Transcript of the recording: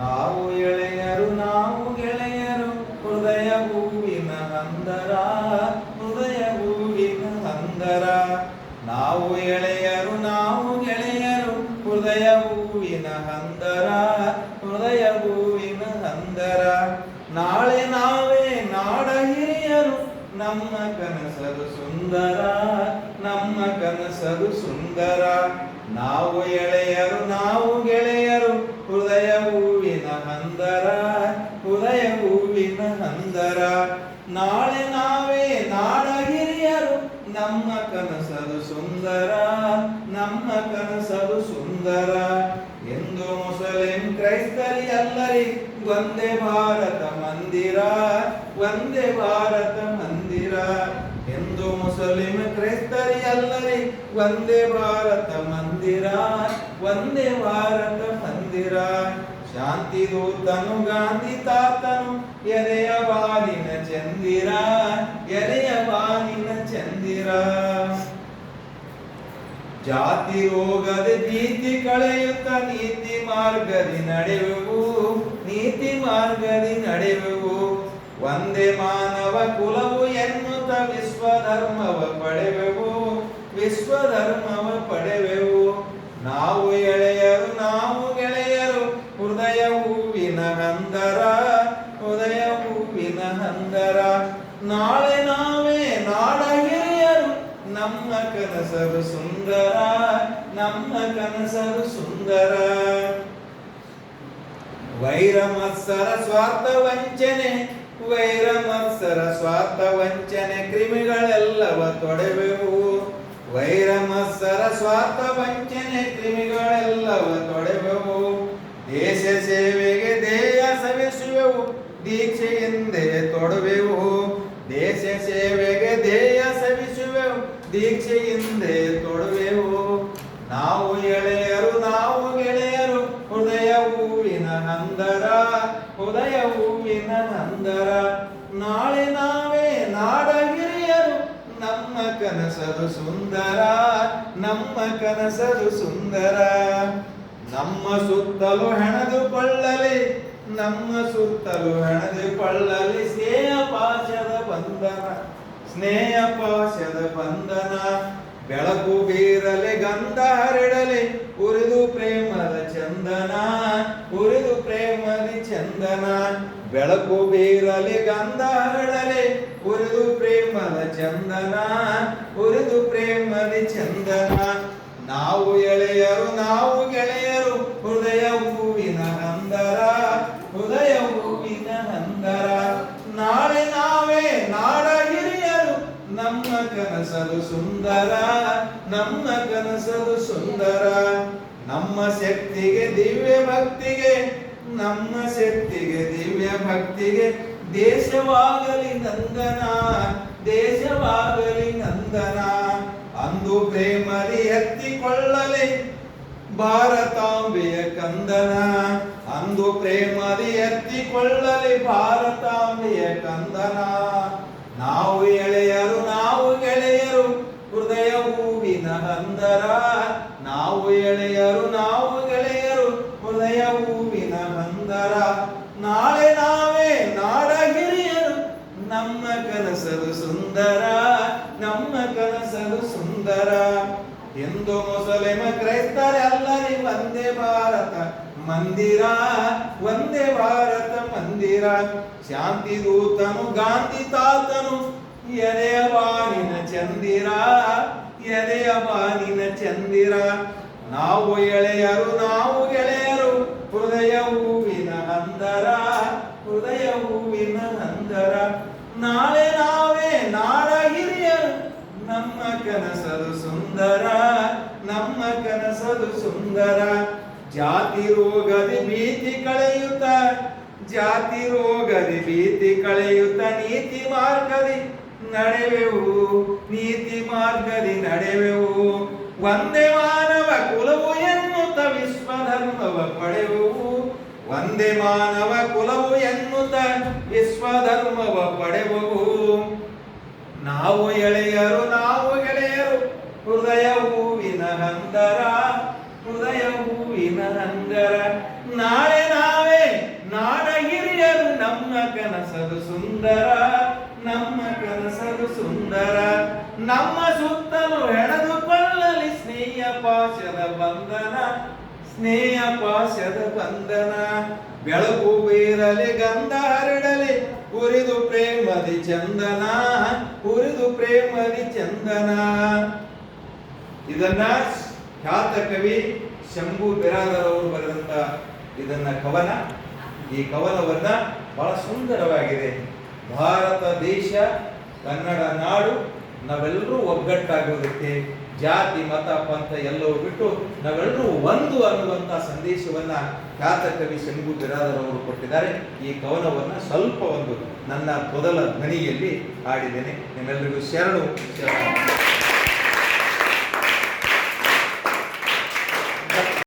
ನಾವು ಎಳೆಯರು, ನಾವು ಗೆಳೆಯರು, ಹೃದಯ ಹೂವಿನ ಹಂದರ, ಹೃದಯ ಹೂವಿನ ಹಂದರ. ನಾವು ಎಳೆಯರು, ನಾವು ಗೆಳೆಯರು, ಹೃದಯ ಹೂವಿನ ಹಂದರ, ಹೃದಯ ಹೂವಿನ ಹಂದರ. ನಾಳೆ ನಾವೇ ನಾಡ ಹಿರಿಯರು, ನಮ್ಮ ಕನಸದು ಸುಂದರ, ನಮ್ಮ ಕನಸದು ಸುಂದರ. ನಾವು ಎಳೆಯರು, ನಾವು ಗೆಳೆಯರು ಹಂದರ ಹೃದಯ ಹೂವಿನ ಹಂದರ. ನಾಳೆ ನಾವೇ ನಾಡ ಹಿರಿಯರು, ನಮ್ಮ ಕನಸದು ಸುಂದರ, ನಮ್ಮ ಕನಸದು ಸುಂದರ. ಎಂದು ಮುಸಲಿಂ ಕ್ರೈಸ್ತರಿ ಅಲ್ಲರಿ ಒಂದೇ ಭಾರತ ಮಂದಿರ ಒಂದೇ ಭಾರತ ಮಂದಿರ. ಎಂದು ಮುಸಲಿಂ ಕ್ರೈಸ್ತರಿ ಅಲ್ಲರಿ ಒಂದೇ ಭಾರತ ಮಂದಿರ ಒಂದೇ ಭಾರತ ಮಂದಿರ. ಶಾಂತಿ ದೂತನು ಗಾಂಧಿ ತಾತನು ಎರೆಯ ಬಾಲಿನ ಚಂದಿರ ಎರೆಯ ಬಾಲಿನ ಚಂದಿರ. ಜಾತಿ ರೋಗದ ಭೀತಿ ಕಳೆಯುತ್ತ ನೀತಿ ಮಾರ್ಗದಿ ನಡೆವು ನೀತಿ ಮಾರ್ಗದಿ ನಡೆಯುವು ಒಂದೇ ಮಾನವ ಕುಲವು ಎನ್ನುತ್ತ ವಿಶ್ವ ಧರ್ಮವ ಪಡೆವೆವು ವಿಶ್ವ ಧರ್ಮವ ಪಡೆವೆವು. ನಾವು ಎಳೆಯರು ನಾವು ಹಂದರ, ಉದಯ ಹೂವಿನ ಹಂದರ. ನಾಳೆ ನಾವೇ ನಾಡ ಹಿರಿಯರು, ನಮ್ಮ ಕನಸರು ಸುಂದರ, ನಮ್ಮ ಕನಸರು ಸುಂದರ. ವೈರ ಮತ್ಸರ ಸ್ವಾರ್ಥ ವಂಚನೆ, ವೈರ ಮತ್ಸರ ಸ್ವಾರ್ಥ ವಂಚನೆ ಕ್ರಿಮಿಗಳೆಲ್ಲವ ತೊಡೆವೆವು. ವೈರ ಮತ್ಸರ ಸ್ವಾರ್ಥ ವಂಚನೆ ಕ್ರಿಮಿಗಳೆಲ್ಲವ ತೊಡೆವೆವು. ದೇಶ ಸವಿಸುವೆವು ದೀಕ್ಷೆಯಿಂದೇ ತೊಡುವೆವು. ದೇಶ ಸೇವೆಗೆ ಧ್ಯೇಯ ಸವಿಸುವೆವು ದೀಕ್ಷೆಯಿಂದೆ ತೊಡುವೆವು. ನಾವು ಎಳೆಯರು ನಾವು ಗೆಳೆಯರು. ಹೃದಯ ಹೂವಿನ ನಂದರ, ಹೃದಯ ಹೂವಿನ ನಂದರ. ನಾಳೆ ನಾವೇ ನಾಡ ಹಿರಿಯರು ನಮ್ಮ ಕನಸದು ಸುಂದರ, ನಮ್ಮ ಕನಸದು ಸುಂದರ. ನಮ್ಮ ಸುತ್ತಲೂ ಹೆಣೆದುಕೊಳ್ಳಲಿ ನಮ್ಮ ಸುತ್ತಲೂ ಪಳ್ಳಲಿ ಸ್ನೇಹ ಪಾಶದ ಬಂಧನ, ಸ್ನೇಹ ಪಾಶದ ಬಂಧನ. ಬೆಳಕು ಬೀರಲಿ, ಗಂಧ ಹರಡಲಿ, ಉರಿದು ಪ್ರೇಮದ ಚಂದನ, ಉರಿದು ಪ್ರೇಮದಿ ಚಂದನ. ಬೆಳಕು ಬೀರಲಿ, ಗಂಧ ಹರಡಲಿ, ಉರಿದು ಪ್ರೇಮದ ಚಂದನ, ಉರಿದು ಪ್ರೇಮದಿ ಚಂದನ. ನಾವು ಎಳೆಯರು, ನಾವು ಗೆಳೆಯರು ಹೃದಯ ಹೂವಿನ ಹಂದರ ಹೃದಯ ಹೂವಿನ ಹಂದರ ನಾಳೆ ನಾವೇ ನಾಡ ಹಿರಿಯರು ನಮ್ಮ ಕನಸದು ಸುಂದರ ನಮ್ಮ ಕನಸದು ಸುಂದರ. ನಮ್ಮ ಶಕ್ತಿಗೆ ದಿವ್ಯ ಭಕ್ತಿಗೆ, ನಮ್ಮ ಶಕ್ತಿಗೆ ದಿವ್ಯ ಭಕ್ತಿಗೆ ದೇಶವಾಗಲಿ ನಂದನ ದೇಶವಾಗಲಿ ನಂದನ. ಅಂದು ಪ್ರೇಮರಿ ಎತ್ತಿಕೊಳ್ಳಲಿ ಭಾರತಾಂಬೆಯ ಕಂದನ. ಅಂದು ಪ್ರೇಮರಿ ಎತ್ತಿಕೊಳ್ಳಲಿ ಭಾರತಾಂಬೆಯ ಕಂದನ. ನಾವು ಎಳೆಯರು ನಾವು ಗೆಳೆಯರು ಹೃದಯ ಹೂವಿನ ಹಂದರ ನಾವು ಎಳೆಯರು, ನಾವು ಗೆಳೆಯರು. ಹೃದಯ ಹೂವಿನ ಹಂದರ ನಾಳೆ ನಾವೇ ನಾಡ ಹಿರಿಯರು ನಮ್ಮ ಕನಸದು ಸುಂದರ. ನಮ್ಮ ಕನಸದು ಸುಂದರ. ಎಂದು ಮುಸಲಿಮ ಕ್ರೈಸ್ತರೆಲ್ಲರಿ ಒಂದೇ ಭಾರತ ಮಂದಿರ ಒಂದೇ ಭಾರತ ಮಂದಿರ. ಶಾಂತಿ ದೂತನು ಗಾಂಧಿ ತಾತನು, ಎರೆಯ ಬಾನಿನ ಚಂದಿರ, ಎದೆಯ ಬಾನಿನ ಚಂದಿರ. ನಾವು ಎಳೆಯರು, ನಾವು ಗೆಳೆಯರು, ಹೃದಯ ಹೂವಿನ ಅಂದರ, ಹೃದಯ ಹೂವಿನ ನಂದರ ನಾಳೆ ನಾವೇ ನಾಡ ಹಿರಿಯರು, ನಮ್ಮ ಕನಸದು ಸುಂದರ, ನಮ್ಮ ಕನಸದು ಸುಂದರ. ಜಾತಿ ರೋಗದಿ ಭೀತಿ ಕಳೆಯುತ್ತ, ಜಾತಿ ರೋಗದಿ ಭೀತಿ ಕಳೆಯುತ್ತ, ನೀತಿ ಮಾರ್ಗದಿ ನಡೆವೆವು, ನೀತಿ ಮಾರ್ಗದಿ ನಡೆವೆವು. ಒಂದೇ ಮಾನವ ಕುಲವು ಎನ್ನುತ್ತ ವಿಶ್ವಧರ್ಮವ ಪಡೆವು. ಒಂದೇ ಮಾನವ ಕುಲವು ಎನ್ನುತ್ತ ವಿಶ್ವಧರ್ಮವ ಪಡೆಯುವು ನಾವು ಎಳೆಯರು, ನಾವು ಗೆಳೆಯರು, ಹೃದಯ ಹೂವಿನ ಹಂದರ, ಹೃದಯ ಹೂವಿನ ಹಂದರ. ನಾಳೆ ನಾವೇ ನಾಡ ಹಿರಿಯರು ನಮ್ಮ ಕನಸದು ಸುಂದರ. ನಮ್ಮ ಕನಸಲು ಸುಂದರ, ನಮ್ಮ ಸುತ್ತಲೂ ಹೆಣೆದುಕೊಳ್ಳಲಿ ಸ್ನೇಹ ಪಾಶದ ಬಂಧನ, ಸ್ನೇಹ ಪಾಶದ ಬಂಧನ. ಬೆಳಕು ಬೀರಲಿ, ಗಂಧ ಹರಡಲಿ ಉರಿದು ಪ್ರೇಮದಿ ಚಂದನ ಉರಿದು ಪ್ರೇಮದಿ ಚಂದನ. ಇದನ್ನ ಖ್ಯಾತ ಕವಿ ಶಂಭು ಬಿರಾದರವರು ಬರೆದಂತ ಇದನ್ನ ಕವನ. ಈ ಕವನವನ್ನ ಬಹಳ ಸುಂದರವಾಗಿದೆ. ಭಾರತ, ದೇಶ, ಕನ್ನಡ ನಾಡು, ನಾವೆಲ್ಲರೂ ಒಗ್ಗಟ್ಟಾಗೋದಕ್ಕೆ ಜಾತಿ, ಮತ, ಪಂಥ ಎಲ್ಲವೂ ಬಿಟ್ಟು ನಾವೆಲ್ಲರೂ ಒಂದು ಅನ್ನುವಂಥ ಸಂದೇಶವನ್ನ ಖ್ಯಾತ ಕವಿ ಶಂಭು ಬಿರಾದರವರು ಕೊಟ್ಟಿದ್ದಾರೆ. ಈ ಕವನವನ್ನು ಸ್ವಲ್ಪ ಒಂದು ನನ್ನ ಮೊದಲ ಧ್ವನಿಯಲ್ಲಿ ಹಾಡಿದ್ದೇನೆ. ನಿಮ್ಮೆಲ್ಲರಿಗೂ ಶರಣು ಶರಣು.